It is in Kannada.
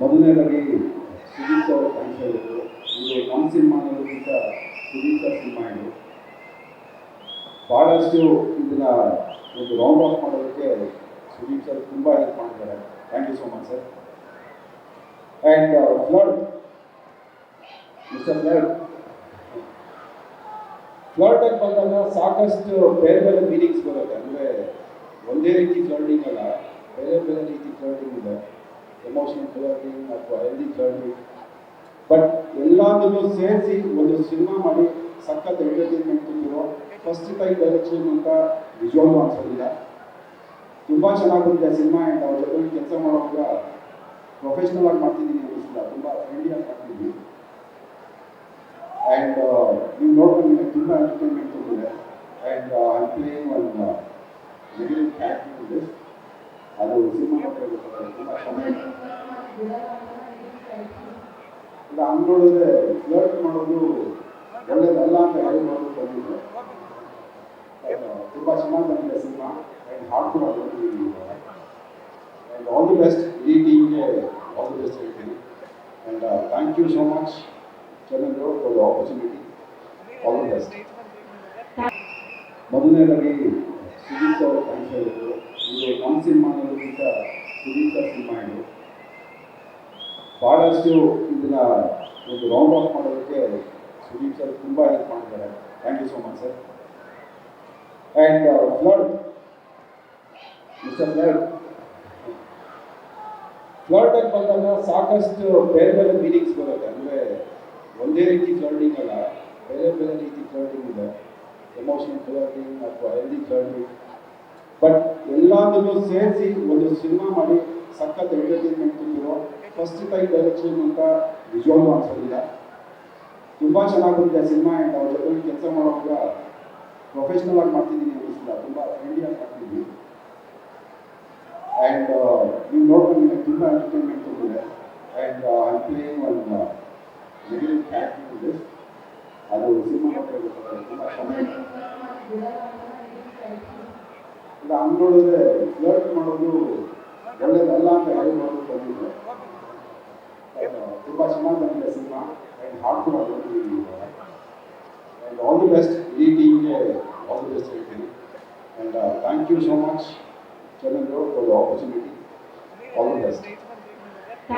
ಮೊದಲನೇದಾಗಿ ಸುದೀಪ್ ಅವರು ಕಾಣಿಸ್ತಾ ಹೇಳಿದ್ರು. ಇಲ್ಲಿ ನಮ್ಮ ಸಿನಿಮಾ ಅನ್ನೋದಕ್ಕಿಂತ ಸುದೀಪ್ ಸರ್ ಸಿನಿಮಾ ಇದು. ಭಾಳಷ್ಟು ಇದನ್ನ ಒಂದು ರೌಂಡ್ ಆಫ್ ಮಾಡೋದಕ್ಕೆ ಸುದೀಪ್ ಸರ್ ತುಂಬ ಹೆಲ್ಪ್ ಮಾಡ್ತಾರೆ thank you so much sir and flood mister flood flood ಅಂತ ಬಂದಾಗ ಸಾಕಷ್ಟು ಬೇರೆ ಬೇರೆ ಮೀನಿಂಗ್ಸ್ ಬರುತ್ತೆ. ಅಂದರೆ ಒಂದೇ ರೀತಿ ಫ್ಲರ್ಡಿಂಗ್ ಅಲ್ಲ, ಬೇರೆ ಬೇರೆ ರೀತಿ ಫ್ಲರ್ಡಿಂಗ್ ಇದೆ. ಎಮೋಷನಲ್ ಥೆರಪಿ ಅಥವಾ ಹೆಲ್ದಿ ಥೆರಪಿ ಬಟ್ ಎಲ್ಲದನ್ನು ಸೇರಿಸಿ ಒಂದು ಸಿನಿಮಾ ಮಾಡಿ ಸಖತ್ ಎಂಟರ್ಟೈನ್ಮೆಂಟ್ ತುಂಬಿರೋ ಫಸ್ಟ್ ಟೈಮ್ ಡೈರೆಕ್ಷನ್ ಅಂತ ನಿಜವಾಗ್ಲೂ ಅನ್ಸೋದಿಲ್ಲ ತುಂಬ ಚೆನ್ನಾಗಿ ಬಂದಿದೆ ಸಿನಿಮಾ ಆ್ಯಂಡ್ ಅವ್ರ ಜೊತೆ ಕೆಲಸ ಮಾಡುವಾಗ ಪ್ರೊಫೆಷ್ನಲ್ ಆಗಿ ಮಾಡ್ತಿದ್ದೀನಿ ಅನ್ನಿಸಿಲ್ಲ ತುಂಬ ಫ್ರೆಂಡ್ಲಿ ಆಗಿ ಮಾಡ್ತಿದ್ದೀನಿ ಆ್ಯಂಡ್ ನೀವು ನೋಡ್ಕೊಂಡು ನಿಮಗೆ ತುಂಬ ಎಂಟರ್ಟೈನ್ಮೆಂಟ್ ತುಂಬಿದೆ and I playing one negative character ಇದೆ ಅದು ಸಿನಿಮಾ ನೋಡಿದ್ರೆ ಗೊತ್ತಾಗುತ್ತೆ ತುಂಬ ಚೆನ್ನಾಗಿದೆ ಇಲ್ಲ ನೋಡಿದ್ರೆ ಫ್ಲರ್ಟ್ ಮಾಡೋದು ಒಳ್ಳೇದಲ್ಲ ಅಂತ ಹೇಳಿ ಮಾಡೋದು ಬಂದಿದೆ ತುಂಬ ಚೆನ್ನಾಗಿ ಬಂದಿದೆ ಸಿನಿಮಾ ಆ್ಯಂಡ್ ಹಾಡು ಕೂಡ ಆ್ಯಂಡ್ ಆಲ್ ದಿ ಬೆಸ್ಟ್ ಇಡೀ ಟೀಮ್ಗೆ ಆಲ್ ದಿ ಬೆಸ್ಟ್ ಹೇಳ್ತೀನಿ. And thank you so much Chandra for the opportunity all the best ಮೊದಲನೇದಾಗಿ ಸುದೀಪ್ ಅವರು ಥ್ಯಾಂಕ್ಸ್ ಹೇಳಿದ್ರು. ಇದು ನಮ್ಮ ಸಿನಿಮಾ ಅನ್ನೋದಕ್ಕಿಂತ ಸುದೀಪ್ ಸರ್ ಸಿನಿಮಾ ಇದು. ಭಾಳಷ್ಟು ಇದನ್ನ ಒಂದು ರೌಂಡ್ ಆಫ್ ಮಾಡೋದಕ್ಕೆ ಸುದೀಪ್ ಸರ್ ತುಂಬ ಹೆಲ್ಪ್ ಮಾಡಿದ್ದಾರೆ. Thank you so much sir and flood mister flood flood ಅಂತ ಬಂದಾಗ ಸಾಕಷ್ಟು ಬೇರೆ ಬೇರೆ ಮೀನಿಂಗ್ಸ್ ಬರುತ್ತೆ. ಅಂದರೆ ಒಂದೇ ರೀತಿ ಫ್ಲಡ್ಡಿಂಗ್ ಅಲ್ಲ, ಬೇರೆ ಬೇರೆ ರೀತಿ ಫ್ಲಡ್ಡಿಂಗ್ ಇದೆ. ಎಮೋಷನಲ್ ಫ್ಲಡ್ಡಿಂಗ್ ಅಥವಾ ಹೆಲ್ದಿ ಫ್ಲಡ್ಡಿಂಗ್ ಬಟ್ ಎಲ್ಲದನ್ನು ಸೇರಿಸಿ ಒಂದು ಸಿನಿಮಾ ಮಾಡಿ ಸಖತ್ ಟೈಮ್ ಡೈರೆಕ್ಷನ್ ಅಂತ ನಿಜವಾಗ್ಲೂ ಅನ್ಸೋದಿಲ್ಲ ತುಂಬ ಚೆನ್ನಾಗಿ ಬಂದಿದೆ ಸಿನಿಮಾ ಆ್ಯಂಡ್ ಅವ್ರ ಜೊತೆ ಕೆಲಸ ಮಾಡುವಾಗ ಪ್ರೊಫೆಷ್ನಲ್ ಆಗಿ ಮಾಡ್ತಿದ್ದೀನಿ ಅನ್ನಿಸಿಲ್ಲ ತುಂಬ ಫ್ರೆಂಡ್ಲಿ ಆಗಿ ಮಾಡ್ತಿದ್ವಿ ಆ್ಯಂಡ್ ನೀವು ನೋಡ್ಕೊಂಡು ತುಂಬ ಎಂಟರ್ಟೈನ್ಮೆಂಟ್ ತುಂಬಿದೆ and I playing one negative character ಇದೆ ಅದು ಸಿನಿಮಾ ಗೊತ್ತಾಗುತ್ತೆ ತುಂಬ ಚೆನ್ನಾಗಿದೆ ಇಲ್ಲ ನೋಡಿದ್ರೆ ಫ್ಲರ್ಟ್ ಮಾಡೋದು ಒಳ್ಳೇದಲ್ಲ ಅಂತ ಯಾರು ಮಾಡೋದು ಬಂದಿದೆ ತುಂಬ ಚೆನ್ನಾಗಿ ಬಂದಿದೆ ಸಿನಿಮಾ ಆ್ಯಂಡ್ ಹಾಡು ಕೂಡ ಆ್ಯಂಡ್ ಆಲ್ ದಿ ಬೆಸ್ಟ್ ಇಡೀ ಟೀಮ್ಗೆ ಆಲ್ ದಿ ಬೆಸ್ಟ್ ಹೇಳ್ತೀನಿ and thank you so much Chandra for the opportunity all the best